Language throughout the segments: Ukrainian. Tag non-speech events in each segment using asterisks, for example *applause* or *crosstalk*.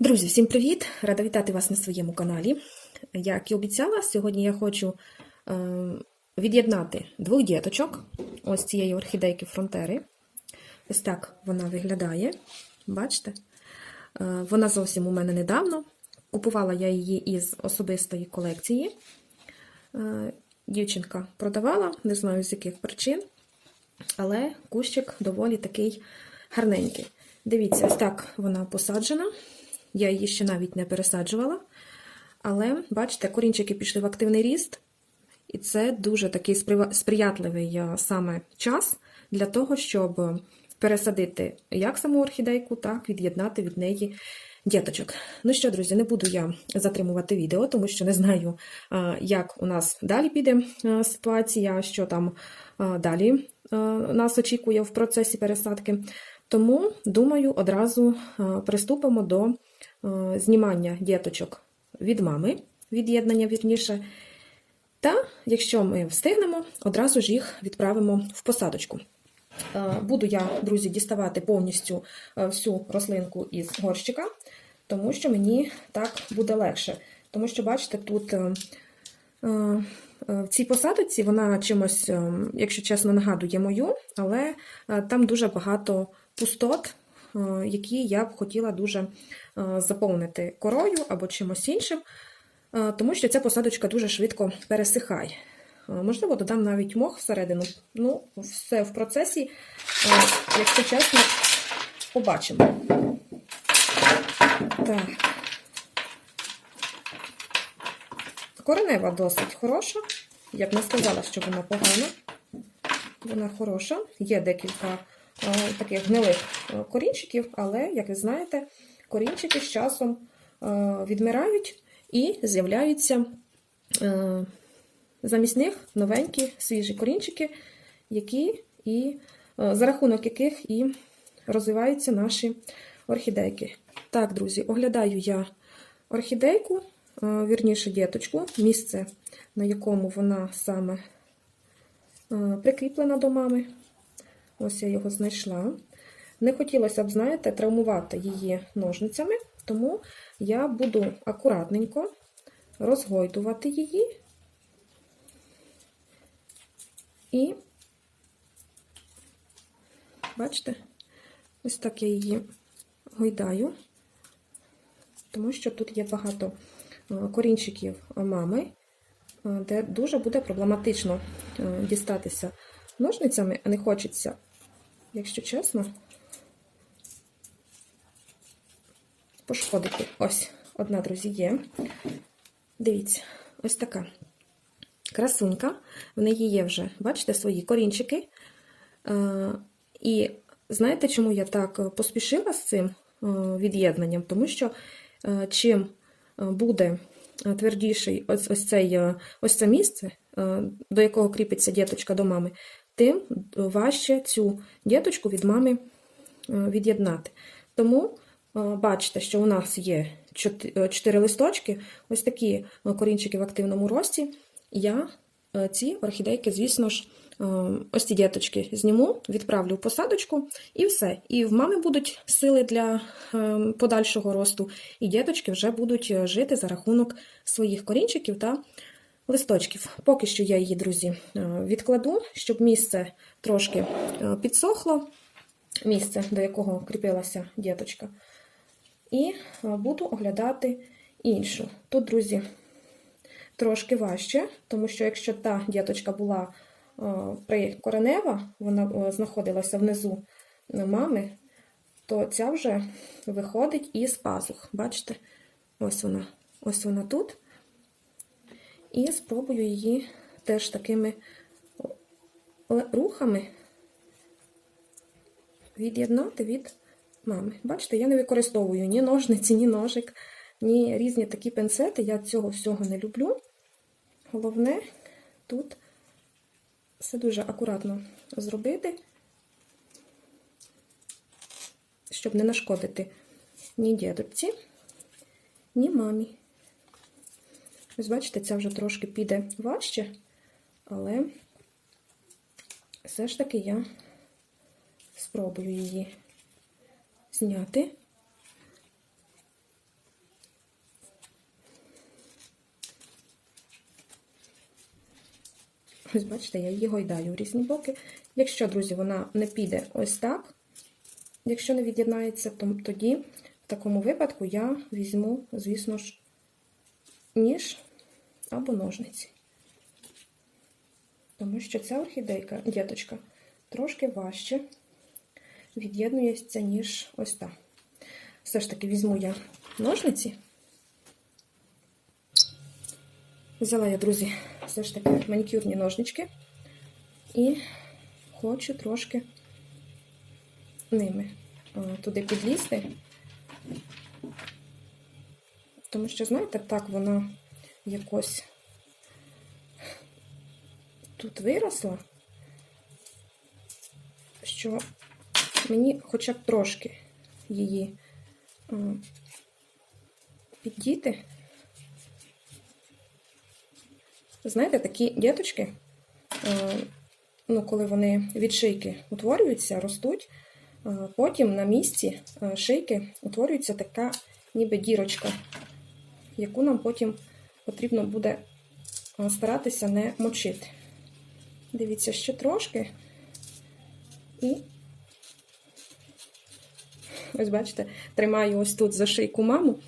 Друзі, всім привіт! Рада вітати вас на своєму каналі. Як і обіцяла, сьогодні я хочу е, від'єднати двох діточок ось цієї орхідейки фронтери. Ось так вона виглядає. Бачите? Е, вона зовсім у мене недавно. Купувала я її із особистої колекції. Е, дівчинка продавала, не знаю з яких причин, але кущик доволі такий гарненький. Дивіться, ось так вона посаджена. Я її ще навіть не пересаджувала. Але, бачите, корінчики пішли в активний ріст, і це дуже такий сприятливий е, саме час для того, щоб пересадити як саму орхідейку, так від'єднати від неї діточок. Ну що, друзі, не буду я затримувати відео, тому що не знаю, е, як у нас далі піде е, ситуація, що там далі нас очікує в процесі пересадки. Тому, думаю, одразу приступимо до знімання діточок від мами, від'єднання вірніше. Та, якщо ми встигнемо, одразу ж їх відправимо в посадочку. Буду я, друзі, діставати повністю всю рослинку із горщика, тому що мені так буде легше. Тому що, бачите, тут в цій посадочці вона чимось, якщо чесно, нагадує мою, але там дуже багато пустот, які я б хотіла дуже заповнити корою або чимось іншим, тому що ця посадочка дуже швидко пересихає. Можливо, додам навіть мох всередину. Ну, все в процесі, якщо чесно, побачимо. Так. Коренева досить хороша. Я б не сказала, що вона погана. Вона хороша. Є декілька таких гнилих корінчиків, але, як ви знаєте, корінчики з часом відмирають і з'являються замість них новенькі свіжі корінчики, які і за рахунок яких і розвиваються наші орхідейки. Так, друзі, оглядаю я орхідейку, вірніше діточку, місце, на якому вона саме прикріплена до мами. Ось я його знайшла. Не хотілося б, знаєте, травмувати її ножницями, тому я буду акуратненько розгойдувати її і, бачите, ось так я її гойдаю, тому що тут є багато е, корінчиків мами, е, де дуже буде проблематично е, дістатися ножницями, а не хочеться, якщо чесно, пошкодити. Ось, одна, друзі, є. Дивіться, ось така красунька. В неї є вже, бачите, свої корінчики. І знаєте, чому я так поспішила з цим від'єднанням? Тому що чим буде твердіший ось ось, цей, ось це місце, до якого кріпиться діточка до мами, тим важче цю діточку від мами від'єднати. Тому бачите, що у нас є 4 листочки, ось такі корінчики в активному рості. Я ці орхідейки, звісно ж, ось ці діточки зніму, відправлю в посадочку і все. І в мами будуть сили для подальшого росту, і діточки вже будуть жити за рахунок своїх корінчиків та листочків. Поки що я її, друзі, відкладу, щоб місце трошки підсохло, місце, до якого кріпилася діточка. І буду оглядати іншу. Тут, друзі, трошки важче, тому що якщо та діточка була прикоренева, вона знаходилася внизу мами, то ця вже виходить із пазух. Бачите? Ось вона, ось вона тут. І спробую її теж такими рухами від'єднати від мами. Бачите, я не використовую ні ножниці, ні ножик, ні різні такі пенсети. Я цього всього не люблю. Головне тут все дуже акуратно зробити, щоб не нашкодити ні дідочці, ні мамі. Ось, бачите, це вже трошки піде важче, але все ж таки я спробую її зняти. Ось, бачите, я її гойдаю в різні боки. Якщо, друзі, вона не піде ось так, якщо не від'єднається, то тоді в такому випадку я візьму, звісно ж, ніж або ножниці. Тому що ця орхідейка, діточка, трошки важче від'єднується, ніж ось та. Все ж таки візьму я ножниці. Взяла я, друзі, все ж таки манікюрні ножнички і хочу трошки ними туди підлізти. Тому що, знаєте, так вона якось тут виросла, що мені хоча б трошки її піддіти. Знаєте, такі діточки, е, ну, коли вони від шийки утворюються, ростуть, е, потім на місці е, шийки утворюється така ніби дірочка, яку нам потім потрібно буде е, старатися не мочити. Дивіться, ще трошки. І ось бачите, тримаю ось тут за шийку маму,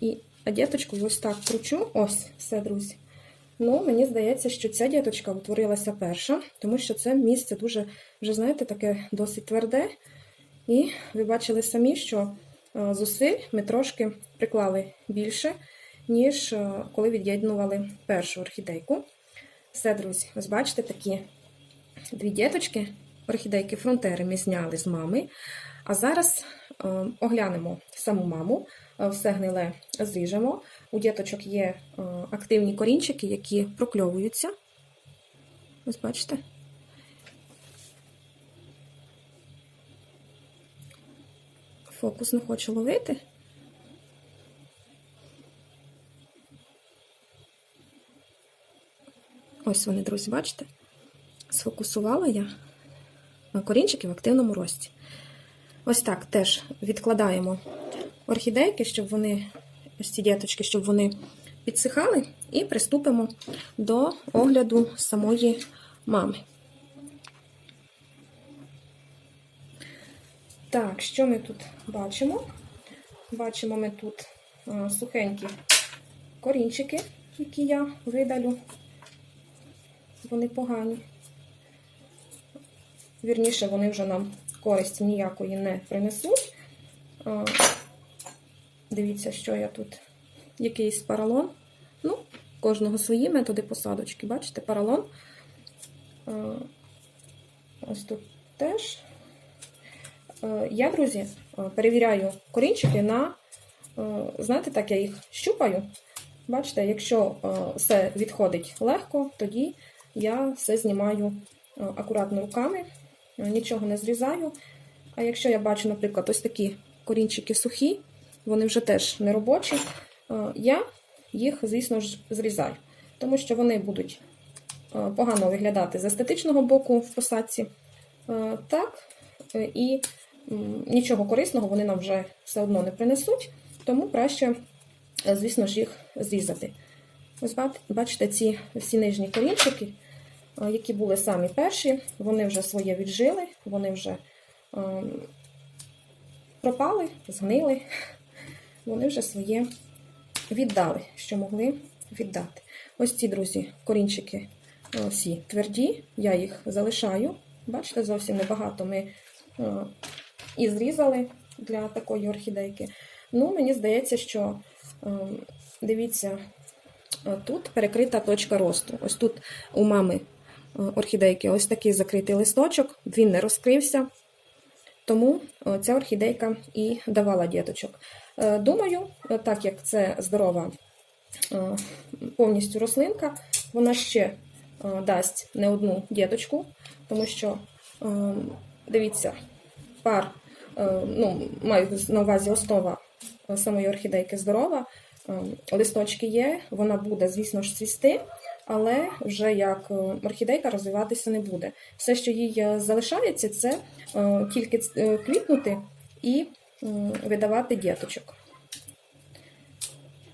і діточку ось так кручу. Ось, все, друзі. Ну, мені здається, що ця діточка утворилася перша, тому що це місце дуже, вже, знаєте, таке досить тверде. І ви бачили самі, що е, зусиль ми трошки приклали більше, ніж е, коли від'єднували першу орхідейку. Все, друзі, ось бачите, такі дві діточки, орхідейки фронтери ми зняли з мами. А зараз е, оглянемо саму маму, е, все гниле зріжемо. У діточок є активні корінчики, які прокльовуються. Ось бачите. Фокус не хоче ловити. Ось вони, друзі, бачите? Сфокусувала я корінчики в активному рості. Ось так теж відкладаємо орхідейки, щоб вони, ось ці діточки, щоб вони підсихали, і приступимо до огляду самої мами. Так, що ми тут бачимо? Бачимо ми тут а, сухенькі корінчики, які я видалю. Вони погані. Вірніше, вони вже нам користі ніякої не принесуть. Дивіться, що я тут. Якийсь паралон. Ну, кожного свої методи посадочки. Бачите, паралон. Ось тут теж. Я, друзі, перевіряю корінчики на, знаєте, так, я їх щупаю. Бачите, якщо все відходить легко, тоді я все знімаю акуратно руками, нічого не зрізаю. А якщо я бачу, наприклад, ось такі корінчики сухі, вони вже теж не робочі, я їх, звісно ж, зрізаю, тому що вони будуть погано виглядати з естетичного боку в посадці. Так, і нічого корисного вони нам вже все одно не принесуть, тому краще, звісно ж, їх зрізати. Ось бачите, ці всі нижні корінчики, які були самі перші, вони вже своє віджили, вони вже пропали, згнили, вони вже своє віддали, що могли віддати. Ось ці, друзі, корінчики всі тверді, я їх залишаю. Бачите, зовсім небагато ми і зрізали для такої орхідейки. Ну, мені здається, що, дивіться, тут перекрита точка росту. Ось тут у мами орхідейки ось такий закритий листочок, він не розкрився. Тому ця орхідейка і давала діточок. Думаю, так як це здорова повністю рослинка, вона ще дасть не одну діточку, тому що, дивіться, пар, ну, маю на увазі основа самої орхідейки здорова, листочки є, вона буде, звісно ж, цвісти, але вже як орхідейка розвиватися не буде. Все, що їй залишається, це тільки квітнути і видавати діточок.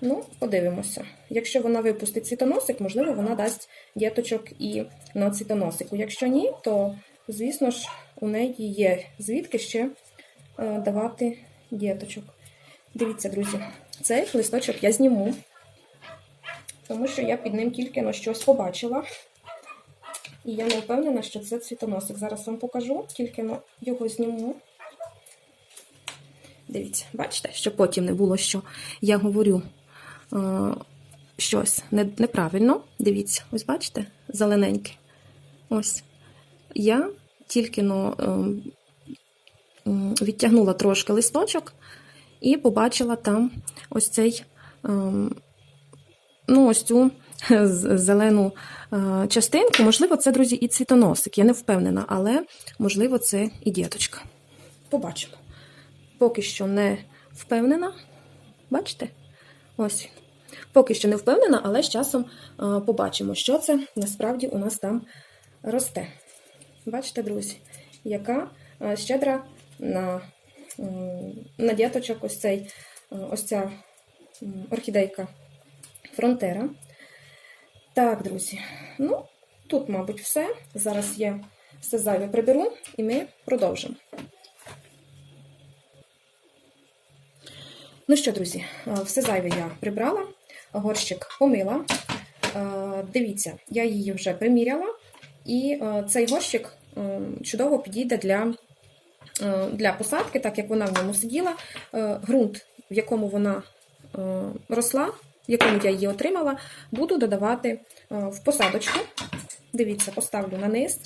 Ну, подивимося. Якщо вона випустить цвітоносик, можливо, вона дасть діточок і на цвітоносику. Якщо ні, то, звісно ж, у неї є звідки ще е, давати діточок. Дивіться, друзі, цей листочок я зніму, тому що я під ним тільки на щось побачила. І я не впевнена, що це цвітоносик. Зараз вам покажу, тільки но його зніму. Дивіться, бачите, що потім не було, що я говорю е, щось не, неправильно. Дивіться, ось бачите, зелененьке. Ось. Я тільки но, е, відтягнула трошки листочок і побачила там ось цей, е, ну, ось цю зелену е, частинку. Можливо, це, друзі, і цвітоносик. Я не впевнена, але можливо, це і діточка. Побачимо. Поки що не впевнена. Бачите? Ось. Поки що не впевнена, але з часом е, побачимо, що це насправді у нас там росте. Бачите, друзі, яка е, щедра на, на діточок ось, цей, ось ця орхідейка фронтера. Так, друзі, ну, тут, мабуть, все. Зараз я все зайве приберу і ми продовжимо. Ну що, друзі, е, все зайве я прибрала, горщик помила. Е, Дивіться, я її вже приміряла, і е, цей горщик чудово підійде для, для посадки, так як вона в ньому сиділа. Ґрунт, в якому вона росла, в якому я її отримала, буду додавати е, в посадочку. Дивіться, поставлю на низ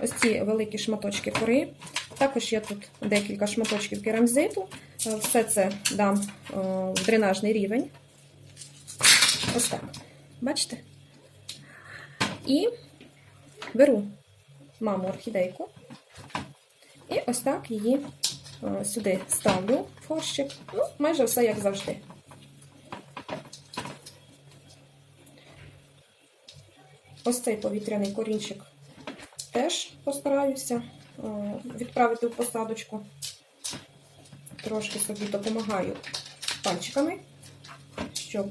ось ці великі шматочки кори. Також є тут декілька шматочків керамзиту. Е, Все це дам е, в дренажний рівень. Ось так. Бачите? І беру маму орхідейку. І ось так її сюди ставлю в горщик. Ну, майже все як завжди. Ось цей повітряний корінчик теж постараюся е, відправити в посадочку. Трошки собі допомагаю пальчиками, щоб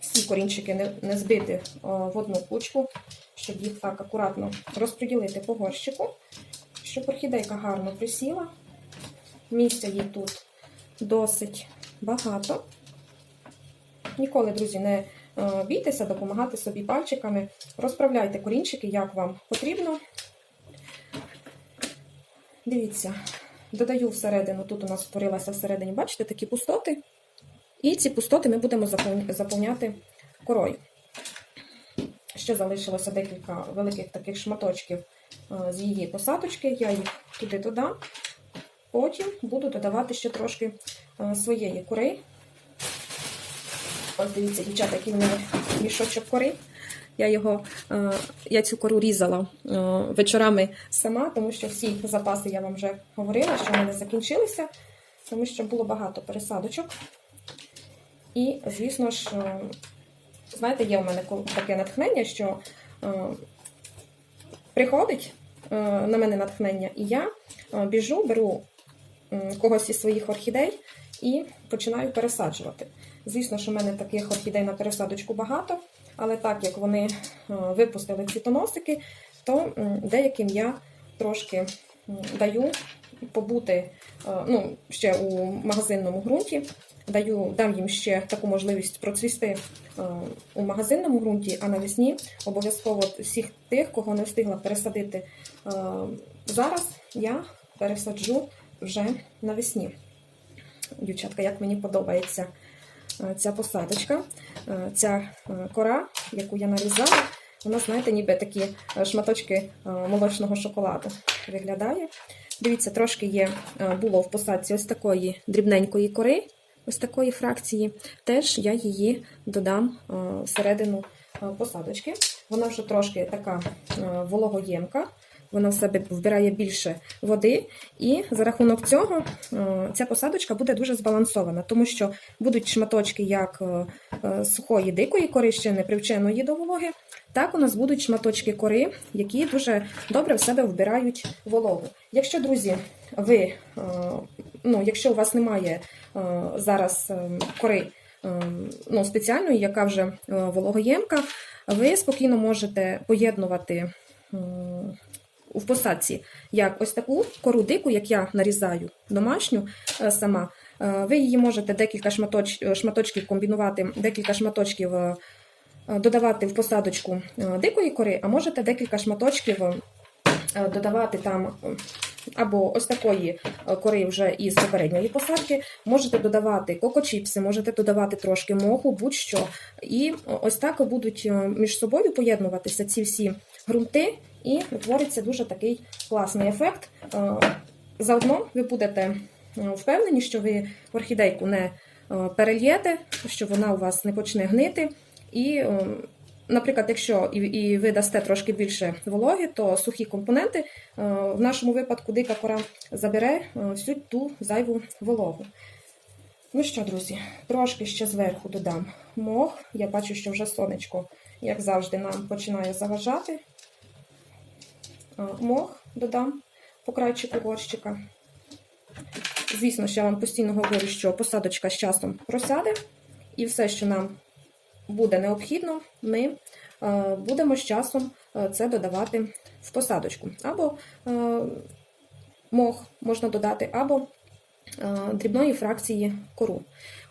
всі корінчики не, збити е, в одну кучку, щоб їх так акуратно розподілити по горщику, щоб орхідейка гарно присіла. Місця їй тут досить багато. Ніколи, друзі, не бійтеся допомагати собі пальчиками. Розправляйте корінчики, як вам потрібно. Дивіться, додаю всередину, тут у нас створилася всередині, бачите, такі пустоти. І ці пустоти ми будемо заповняти корою. Ще залишилося декілька великих таких шматочків е, з її посадочки. Я їх туди додам. Потім буду додавати ще трошки е, своєї кори. Ось дивіться, дівчата, який в мене мішочок кори. Я його, е, я цю кору різала е, вечорами сама, тому що всі запаси я вам вже говорила, що в мене закінчилися, тому що було багато пересадочок. І, звісно ж, е, знаєте, є у мене таке натхнення, що приходить на мене натхнення, і я біжу, беру когось із своїх орхідей і починаю пересаджувати. Звісно, що в мене таких орхідей на пересадочку багато, але так як вони е, випустили цвітоносики, то деяким я трошки даю побути е, ну, ще у магазинному ґрунті. Даю, дам їм ще таку можливість процвісти е, у магазинному ґрунті, а навесні обов'язково всіх тих, кого не встигла пересадити зараз, я пересаджу вже навесні. Дівчатка, як мені подобається ця посадочка, е, ця е, кора, яку я нарізала, вона, знаєте, ніби такі е, шматочки е, молочного шоколаду виглядає. Дивіться, трошки є, е, було в посадці ось такої дрібненької кори, ось такої фракції. Теж я її додам е, всередину е, посадочки. Вона вже трошки така е, вологоємка, вона в себе вбирає більше води, і за рахунок цього е, ця посадочка буде дуже збалансована, тому що будуть шматочки як е, е, сухої дикої кори, ще не привченої до вологи, так у нас будуть шматочки кори, які дуже добре в себе вбирають вологу. Якщо, друзі, ви, ну, якщо у вас немає зараз кори ну, спеціальної, яка вже вологоємка, ви спокійно можете поєднувати в посадці як ось таку кору дику, як я нарізаю домашню е, сама. Е, Ви її можете декілька шматоч, шматочків комбінувати, декілька шматочків е, додавати в посадочку дикої кори, а можете декілька шматочків додавати там або ось такої кори вже із попередньої посадки. Можете додавати кокочіпси, можете додавати трошки моху, будь-що. І ось так будуть між собою поєднуватися ці всі ґрунти, і утвориться дуже такий класний ефект. Е, Заодно ви будете е, впевнені, що ви орхідейку не е, перельєте, що вона у вас не почне гнити. І, наприклад, якщо і, ви дасте трошки більше вологи, то сухі компоненти в нашому випадку дика кора забере всю ту зайву вологу. Ну що, друзі, трошки ще зверху додам мох. Я бачу, що вже сонечко, як завжди, нам починає заважати. Е, Мох додам по крайчику горщика. Звісно, що я вам постійно говорю, що посадочка з часом просяде, і все, що нам буде необхідно, ми е, будемо з часом е, це додавати в посадочку. Або мох можна додати, або дрібної фракції кору.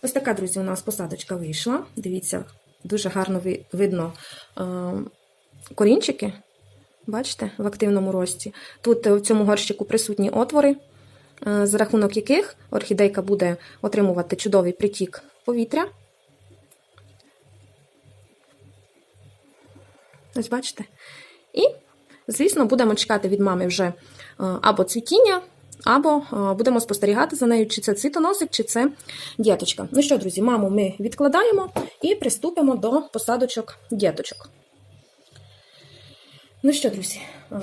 Ось така, друзі, у нас посадочка вийшла. Дивіться, дуже гарно видно корінчики. Бачите, в активному рості. Тут е, в цьому горщику присутні отвори, е, за рахунок яких орхідейка буде отримувати чудовий притік повітря. Ось бачите. І, звісно, будемо чекати від мами вже е, або цвітіння, або будемо спостерігати за нею, чи це цвітоносик, чи це діточка. Ну що, друзі, маму ми відкладаємо і приступимо до посадочок діточок. Ну що, друзі, е,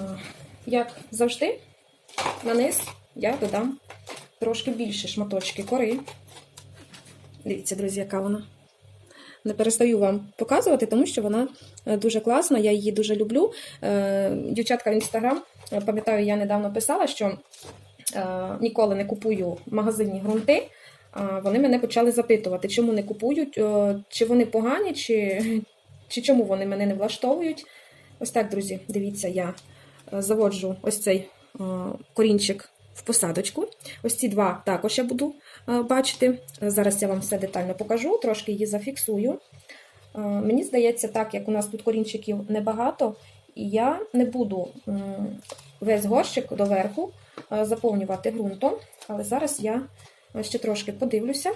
як завжди, на низ я додам трошки більше шматочки кори. Дивіться, друзі, яка вона. Не перестаю вам показувати, тому що вона е, дуже класна, я її дуже люблю. Е, Дівчатка в інстаграм, пам'ятаю, я недавно писала, що ніколи не купую магазинні ґрунти. А Вони мене почали запитувати, чому не купують, чи вони погані, чи, чи чому вони мене не влаштовують. Ось так, друзі, дивіться, я е, заводжу ось цей е, корінчик в посадочку. Ось ці два також я буду е, бачити. Зараз я вам все детально покажу, трошки її зафіксую. Мені здається, так як у нас тут корінчиків небагато, і я не буду весь горщик доверху заповнювати ґрунтом, але зараз я ще трошки подивлюся.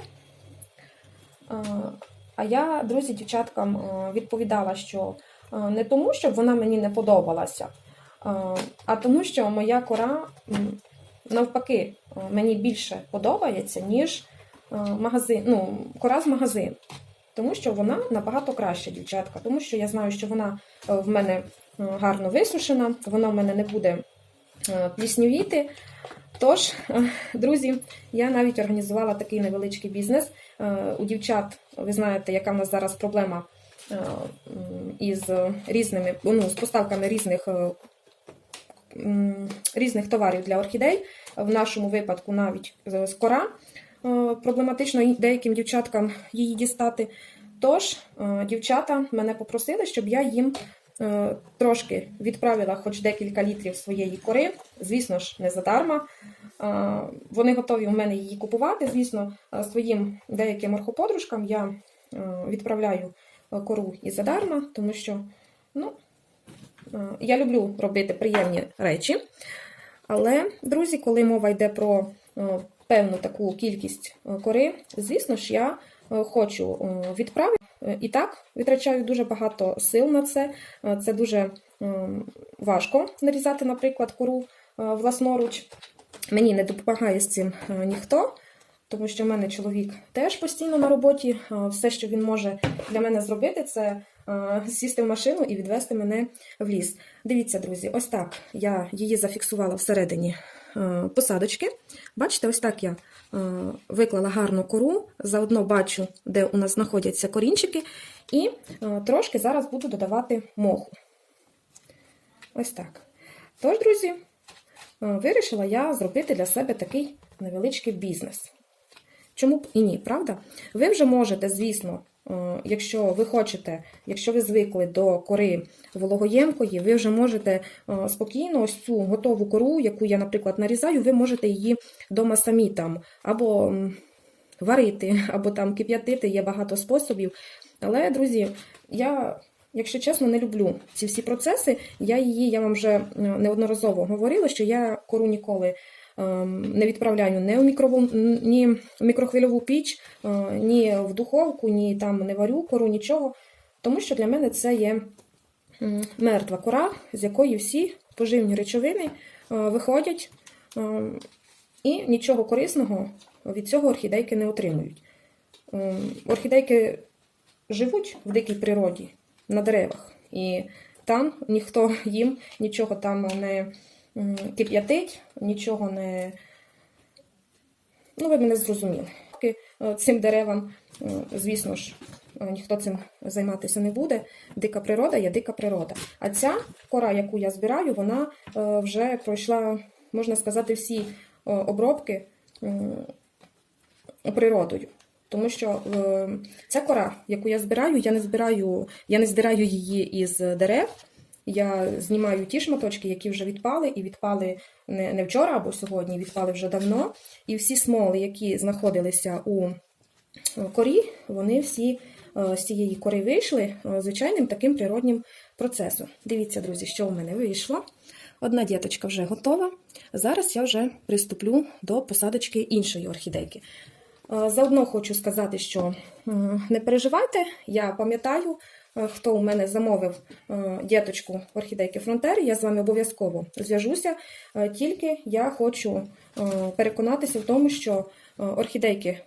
А я, друзі, дівчаткам відповідала, що не тому, щоб вона мені не подобалася, е, а тому, що моя кора навпаки е, мені більше подобається, ніж е, магазин, ну, кора з магазину. Тому що вона набагато краща, дівчатка. Тому що я знаю, що вона е, в мене е, гарно висушена, вона в мене не буде е, пліснювіти. Тож, е, друзі, я навіть організувала такий невеличкий бізнес. Е, У дівчат, ви знаєте, яка в нас зараз проблема е, із різними, ну, з поставками різних, е, різних товарів для орхідей. В нашому випадку навіть з кора е, проблематично деяким дівчаткам її дістати. Тож, е, дівчата мене попросили, щоб я їм е, трошки відправила хоч декілька літрів своєї кори. Звісно ж, не задарма. Е, Вони готові у мене її купувати. Звісно, е, своїм деяким орхоподружкам я е, відправляю е, кору і задарма, тому що ну, е, я люблю робити приємні речі. Але, друзі, коли мова йде про е, певну таку кількість е, кори, звісно ж, я е, хочу е, відправити. Е, І так, витрачаю дуже багато сил на це. Е, Це дуже важко нарізати, наприклад, кору е, власноруч. Мені не допомагає з цим е, ніхто, тому що в мене чоловік теж постійно на роботі. Все, що він може для мене зробити, це сісти в машину і відвести мене в ліс. Дивіться, друзі, ось так я її зафіксувала всередині посадочки. Бачите, ось так я виклала гарну кору, заодно бачу, де у нас знаходяться корінчики, і трошки зараз буду додавати моху. Ось так. Тож, друзі, вирішила я зробити для себе такий невеличкий бізнес. Чому б і ні, правда? Ви вже можете, звісно, е, якщо ви хочете, якщо ви звикли до кори вологоємкої, ви вже можете е, спокійно ось цю готову кору, яку я, наприклад, нарізаю, ви можете її вдома самі там або варити, *laughs* або там кип'ятити, є багато способів. Але, друзі, я. Якщо чесно, не люблю ці всі процеси. Я її, я вам вже е, неодноразово говорила, що я кору ніколи ем, не відправляю ні в мікрову, ні в мікрохвильову піч, е, ні в духовку, ні там не варю кору, нічого. Тому що для мене це є мертва кора, з якої всі поживні речовини е, виходять, е, і нічого корисного від цього орхідейки не отримують. Е, Орхідейки живуть в дикій природі на деревах, і там ніхто їм нічого там не кип'ятить, нічого не. Ну, ви мене зрозуміли. Е, Цим деревам, звісно ж, е, ніхто цим займатися не буде. Дика природа є дика природа. А ця кора, яку я збираю, вона е, вже пройшла, можна сказати, всі обробки природою. Тому що е, ця кора, яку я збираю, я не збираю, я не здираю її із дерев. Я знімаю ті шматочки, які вже відпали, і відпали не, не вчора або сьогодні, відпали вже давно. І всі смоли, які знаходилися у корі, вони всі е, з цієї кори вийшли е, звичайним таким природнім процесом. Дивіться, друзі, що у мене вийшло. Одна діточка вже готова. Зараз я вже приступлю до посадочки іншої орхідейки. Е, Заодно хочу сказати, що не переживайте, я пам'ятаю, е, хто у мене замовив е, діточку орхідейки Фронтери, я з вами обов'язково зв'яжуся. Тільки я хочу переконатися в тому, що орхідейки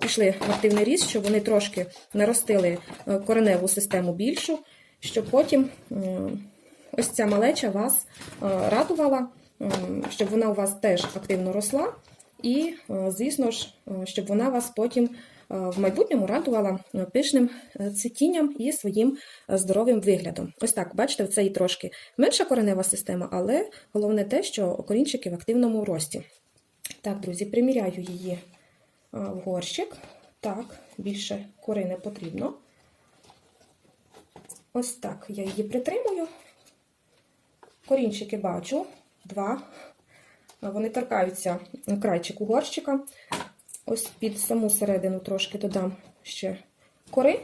пішли в активний ріст, щоб вони трошки наростили кореневу систему більшу, щоб потім ось ця малеча вас радувала, щоб вона у вас теж активно росла. І, е, звісно ж, е, щоб вона вас потім е, в майбутньому радувала пишним цвітінням і своїм здоровим виглядом. Ось так, бачите, це і трошки менша коренева система, але головне те, що корінчики в активному рості. Так, друзі, приміряю її в горщик. Так, більше кори не потрібно. Ось так я її притримую. Корінчики бачу. Два. Вони торкаються крайчику горщика. Ось під саму середину трошки додам ще кори.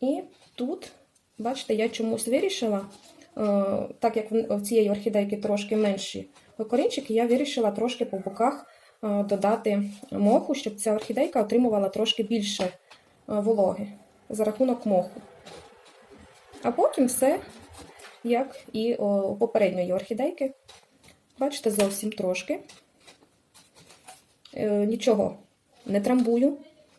І тут, бачите, я чомусь вирішила, е, так як в цієї орхідейки трошки менші корінчики, я вирішила трошки по боках е, додати моху, щоб ця орхідейка отримувала трошки більше е, вологи за рахунок моху. А потім все як і у попередньої орхідейки. Бачите, зовсім трошки. Е, Нічого не трамбую,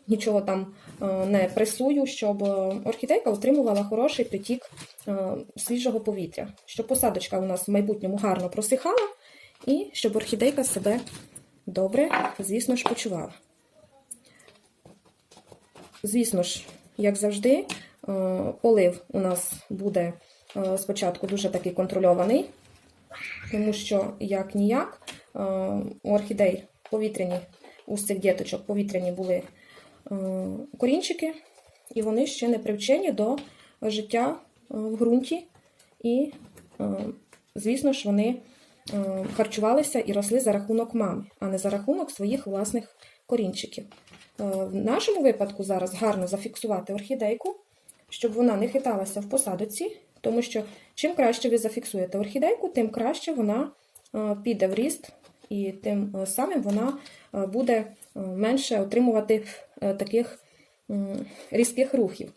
нічого там е, не пресую, щоб е, орхідейка отримувала хороший притік свіжого повітря, щоб посадочка у нас в майбутньому гарно просихала, і щоб орхідейка себе добре, звісно ж, почувала. Звісно ж, як завжди, полив у нас буде спочатку дуже такий контрольований, тому що як ніяк е, у орхідей повітряні, у цих діточок повітряні були е, корінчики, і вони ще не привчені до життя е, в ґрунті. І, е, звісно ж, вони е, харчувалися і росли за рахунок мами, а не за рахунок своїх власних корінчиків. Е, В нашому випадку зараз гарно зафіксувати орхідейку, щоб вона не хиталася в посадоці, тому що чим краще ви зафіксуєте орхідейку, тим краще вона е, піде в ріст, і тим е, самим вона е, буде менше отримувати таких різких рухів.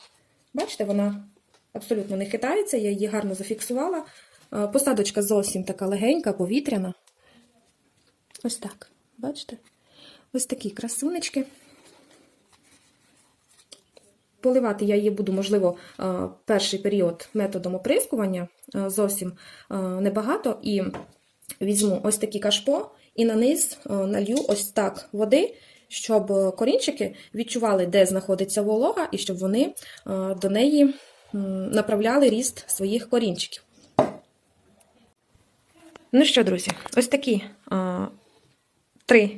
Бачите, вона абсолютно не хитається, я її гарно зафіксувала. Посадочка зовсім така легенька, повітряна. Ось так, бачите? Ось такі красунечки. Поливати я її буду, можливо, е, перший період методом оприскування, е, зовсім е, небагато. І візьму ось такі кашпо і на низ налью ось так води, щоб корінчики відчували, де знаходиться волога, і щоб вони до неї направляли ріст своїх корінчиків. Ну що, друзі, ось такі три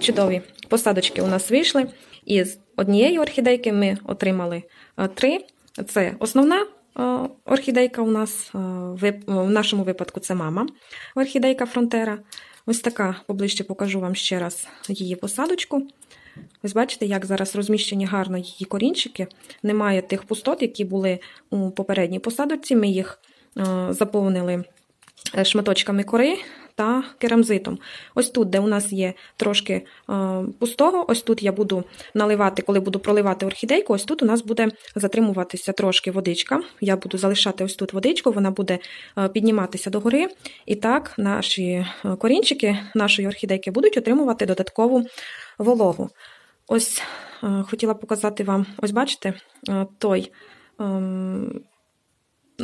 чудові посадочки у нас вийшли. І з однієї орхідейки ми отримали е, три. Це основна е, орхідейка у нас. е, В нашому випадку це мама орхідейка Фронтера. Ось така поближче покажу вам ще раз її посадочку. Ось бачите, як зараз розміщені гарно її корінчики. Немає тих пустот, які були у попередній посадочці. Ми їх заповнили шматочками кори та керамзитом. Ось тут, де у нас є трошки е, пустого, ось тут я буду наливати, коли буду проливати орхідейку, ось тут у нас буде затримуватися трошки водичка. Я буду залишати ось тут водичку, вона буде е, підніматися догори. І так наші е, корінчики нашої орхідейки будуть отримувати додаткову вологу. Ось хотіла показати вам, ось бачите, той.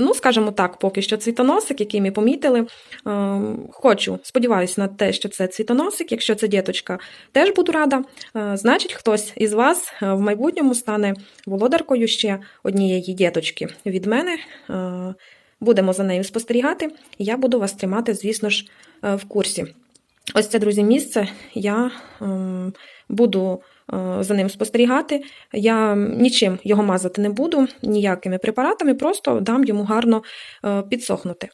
Ну, скажімо так, поки що цвітоносик, який ми помітили. Ем, Хочу, сподіваюся на те, що це цвітоносик. Якщо це діточка, теж буду рада. Е, Значить, хтось із вас е, в майбутньому стане володаркою ще однієї діточки від мене. Е, Будемо за нею спостерігати, і я буду вас тримати, звісно ж, е, в курсі. Ось це, друзі, місце. Я ем, буду е, за ним спостерігати. Я нічим його мазати не буду, ніякими препаратами, просто дам йому гарно е, підсохнути.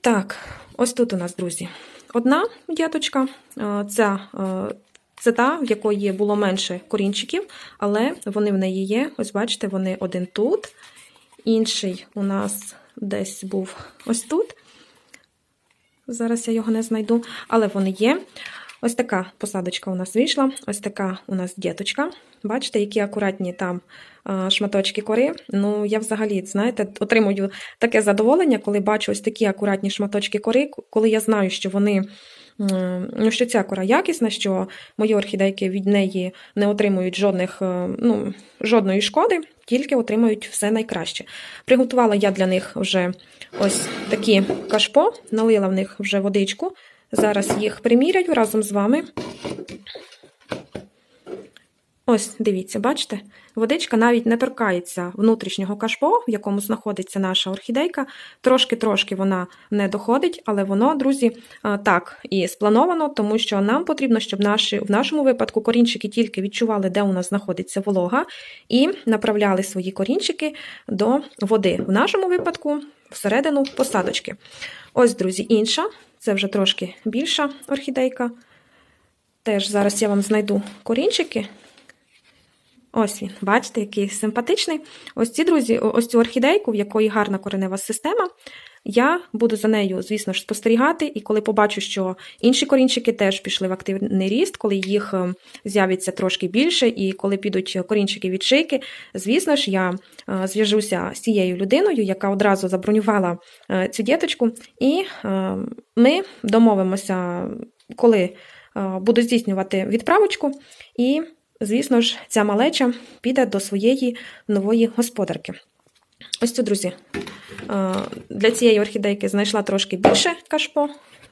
Так, ось тут у нас, друзі, одна діточка. Е, Ця, е, це та, в якої було менше корінчиків, але вони в неї є. Ось бачите, вони один тут, інший у нас десь був ось тут. Зараз я його не знайду, але вони є. Ось така посадочка у нас вийшла, ось така у нас діточка. Бачите, які акуратні там шматочки кори. Ну, я взагалі, знаєте, отримую таке задоволення, коли бачу ось такі акуратні шматочки кори, коли я знаю, що вони. Ну, що ця кора якісна, що мої орхідейки від неї не отримують жодних, е, ну, жодної шкоди, тільки отримують все найкраще. Приготувала я для них вже ось такі кашпо, налила в них вже водичку. Зараз їх приміряю разом з вами. Ось, дивіться, бачите? Водичка навіть не торкається внутрішнього кашпо, в якому знаходиться наша орхідейка. Трошки-трошки вона не доходить, але воно, друзі, так і сплановано, тому що нам потрібно, щоб наші, в нашому випадку корінчики тільки відчували, де у нас знаходиться волога, і направляли свої корінчики до води. В нашому випадку всередину посадочки. Ось, друзі, інша. Це вже трошки більша орхідейка. Теж зараз я вам знайду корінчики. Ось він, бачите, який симпатичний. Ось ці друзі, ось цю орхідейку, в якої гарна коренева система. Я буду за нею, звісно ж, спостерігати, і коли побачу, що інші корінчики теж пішли в активний ріст, коли їх е, з'явиться трошки більше, і коли підуть корінчики від звісно ж, я е, зв'яжуся з цією людиною, яка одразу забронювала е, цю діточку, і е, ми домовимося, коли буду здійснювати відправочку, і звісно ж, ця малеча піде до своєї нової господарки. Ось це, друзі, е, для цієї орхідейки знайшла трошки більше кашпо,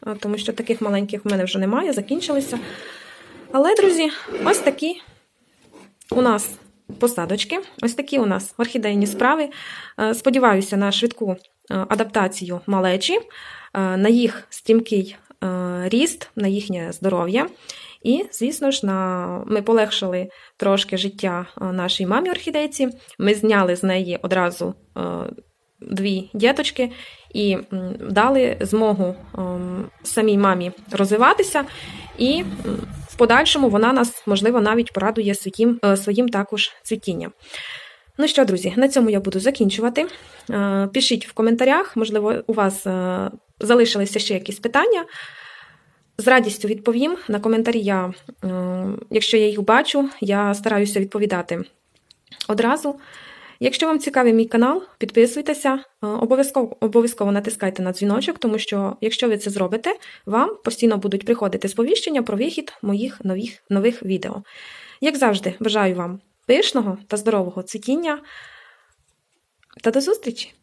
е, тому що таких маленьких в мене вже немає, закінчилися. Але, друзі, ось такі у нас посадочки, ось такі у нас орхідейні справи. Е, Сподіваюся на швидку адаптацію малечі, на їх стрімкий ріст, на їхнє здоров'я. І, звісно ж, на... ми полегшили трошки життя е, нашій мамі орхідейці. Ми зняли з неї одразу е, дві діточки і дали змогу ем, самій мамі розвиватися. І в подальшому вона нас, можливо, навіть порадує своїм, е, своїм також цвітінням. Ну що, друзі, на цьому я буду закінчувати. Пишіть в коментарях, можливо, у вас залишилися ще якісь питання. З радістю відповім на коментарі. Я, якщо я їх бачу, я стараюся відповідати одразу. Якщо вам цікавий мій канал, підписуйтеся, е, обов'язково, обов'язково натискайте на дзвіночок, тому що якщо ви це зробите, вам постійно будуть приходити сповіщення про вихід моїх нових, нових відео. Як завжди, бажаю вам пишного та здорового цвітіння та до зустрічі!